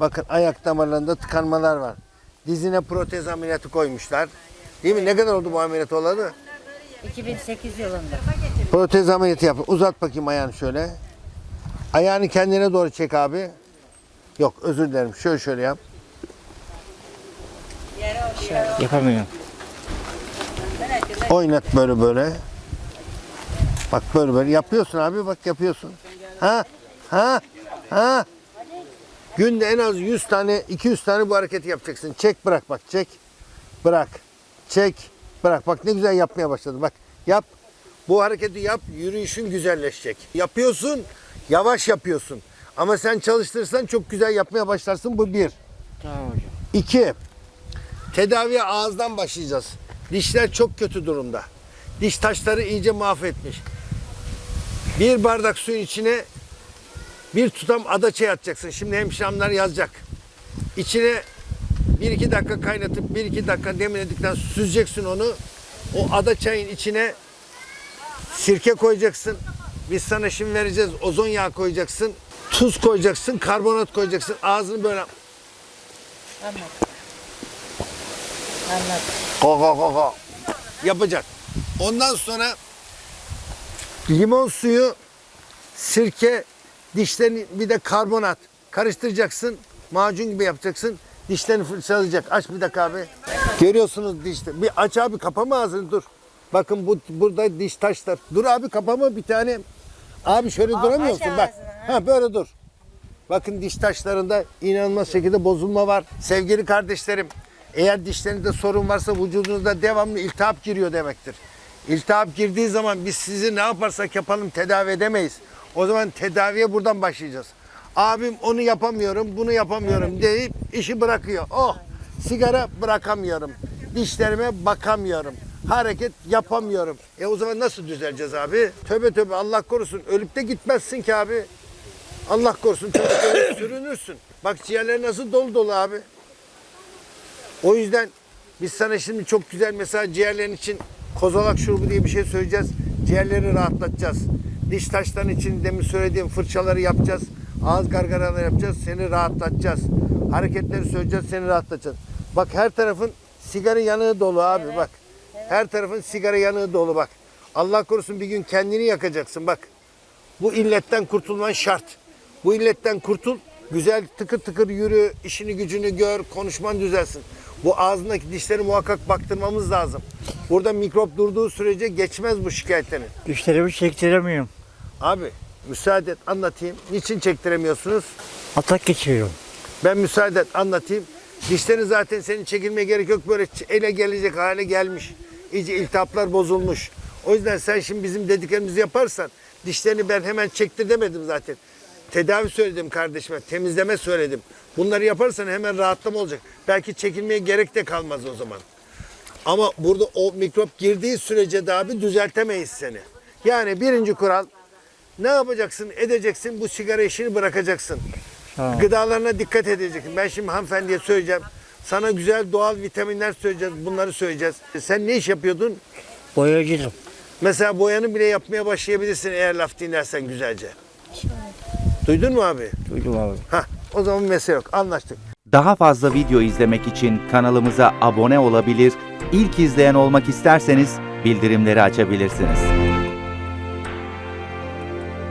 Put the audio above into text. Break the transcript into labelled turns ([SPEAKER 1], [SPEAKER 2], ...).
[SPEAKER 1] Bakın ayak damarlarında tıkanmalar var. Dizine protez ameliyatı koymuşlar. Değil mi? Ne kadar oldu bu ameliyat olalı?
[SPEAKER 2] 2008 yılında.
[SPEAKER 1] Protez ameliyatı yap. Uzat bakayım ayağını şöyle. Ayağını kendine doğru çek abi. Yok özür dilerim. Şöyle şöyle yap.
[SPEAKER 3] Yapamıyorum.
[SPEAKER 1] Oynat böyle böyle. Bak böyle böyle yapıyorsun abi bak yapıyorsun. Ha? Ha? Ha? Günde en az 100 tane 200 tane bu hareketi yapacaksın. Çek bırak bak çek. Bırak. Çek. Bırak. Bak ne güzel yapmaya başladı. Bak yap. Bu hareketi yap. Yürüyüşün güzelleşecek. Yapıyorsun. Yavaş yapıyorsun. Ama sen çalıştırırsan çok güzel yapmaya başlarsın. Bu bir.
[SPEAKER 3] Tamam hocam.
[SPEAKER 1] İki, tedaviye ağızdan başlayacağız. Dişler çok kötü durumda. Diş taşları iyice mahvetmiş. Bir bardak suyun içine bir tutam adaçay atacaksın. Şimdi hemşiramlar yazacak. İçine bir iki dakika kaynatıp bir iki dakika demledikten süzeceksin onu. O adaçayın içine sirke koyacaksın. Biz sana şimdi vereceğiz. Ozon yağı koyacaksın. Tuz koyacaksın. Karbonat koyacaksın. Ağzını böyle
[SPEAKER 2] Anlat. Anlat.
[SPEAKER 1] Ko ko ko ko. Yapacak. Ondan sonra limon suyu, sirke, dişlerini bir de karbonat karıştıracaksın. Macun gibi yapacaksın. Dişlerini fırçalayacak. Aç bir dakika abi. Görüyorsunuz dişte. Bir aç abi kapama ağzını dur. Bakın bu burada diş taşlar. Dur abi kapama bir tane. Abi şöyle duramıyorsun
[SPEAKER 2] aç
[SPEAKER 1] bak.
[SPEAKER 2] ağzını,
[SPEAKER 1] Ha böyle dur. Bakın diş taşlarında inanılmaz şekilde bozulma var. Sevgili kardeşlerim, eğer dişlerinde sorun varsa vücudunuzda devamlı iltihap giriyor demektir. İltihap girdiği zaman biz sizi ne yaparsak yapalım tedavi edemeyiz. O zaman tedaviye buradan başlayacağız. Abim onu yapamıyorum, bunu yapamıyorum deyip işi bırakıyor. Oh, sigara bırakamıyorum. Dişlerime bakamıyorum. Hareket yapamıyorum. E o zaman nasıl düzeleceğiz abi? Tövbe tövbe Allah korusun. Ölüp de gitmezsin ki abi. Allah korusun çocukları sürünürsün. Bak ciğerler nasıl dolu dolu abi. O yüzden biz sana şimdi çok güzel mesela ciğerlerin için kozalak şurubu diye bir şey söyleyeceğiz. Ciğerleri rahatlatacağız. Diş taşların için demin söylediğim fırçaları yapacağız. Ağız gargaraları yapacağız. Seni rahatlatacağız. Hareketleri söyleyeceğiz. Seni rahatlatacağız. Bak her tarafın sigara yanığı dolu abi bak. Her tarafın sigara yanığı dolu bak. Allah korusun bir gün kendini yakacaksın bak. Bu illetten kurtulman şart. Bu illetten kurtul. Güzel tıkır tıkır yürü, işini gücünü gör, konuşman düzelsin. Bu ağzındaki dişleri muhakkak baktırmamız lazım. Burada mikrop durduğu sürece geçmez bu şikayetlerin.
[SPEAKER 3] Dişlerimi çektiremiyorum.
[SPEAKER 1] Abi müsaade et anlatayım. Niçin çektiremiyorsunuz?
[SPEAKER 3] Atak geçiriyorum.
[SPEAKER 1] Ben müsaade et anlatayım. Dişlerin zaten senin çekilmeye gerek yok. Böyle ele gelecek hale gelmiş. İyice iltihaplar bozulmuş. O yüzden sen şimdi bizim dediklerimizi yaparsan dişlerini ben hemen çektir demedim zaten. Tedavi söyledim kardeşime. Temizleme söyledim. Bunları yaparsan hemen rahatlama olacak. Belki çekilmeye gerek de kalmaz o zaman. Ama burada o mikrop girdiği sürece de abi düzeltemeyiz seni. Yani birinci kural ne yapacaksın edeceksin bu sigara işini bırakacaksın.
[SPEAKER 3] Tamam.
[SPEAKER 1] Gıdalarına dikkat edeceksin. Ben şimdi hanımefendiye söyleyeceğim. Sana güzel doğal vitaminler söyleyeceğiz. Bunları söyleyeceğiz. Sen ne iş yapıyordun?
[SPEAKER 3] Boyacıydım.
[SPEAKER 1] Mesela boyanı bile yapmaya başlayabilirsin eğer laf dinlersen güzelce. Duydun mu abi?
[SPEAKER 3] Duydum abi.
[SPEAKER 1] Hah, o zaman mesele yok. Anlaştık.
[SPEAKER 4] Daha fazla video izlemek için kanalımıza abone olabilir, ilk izleyen olmak isterseniz bildirimleri açabilirsiniz.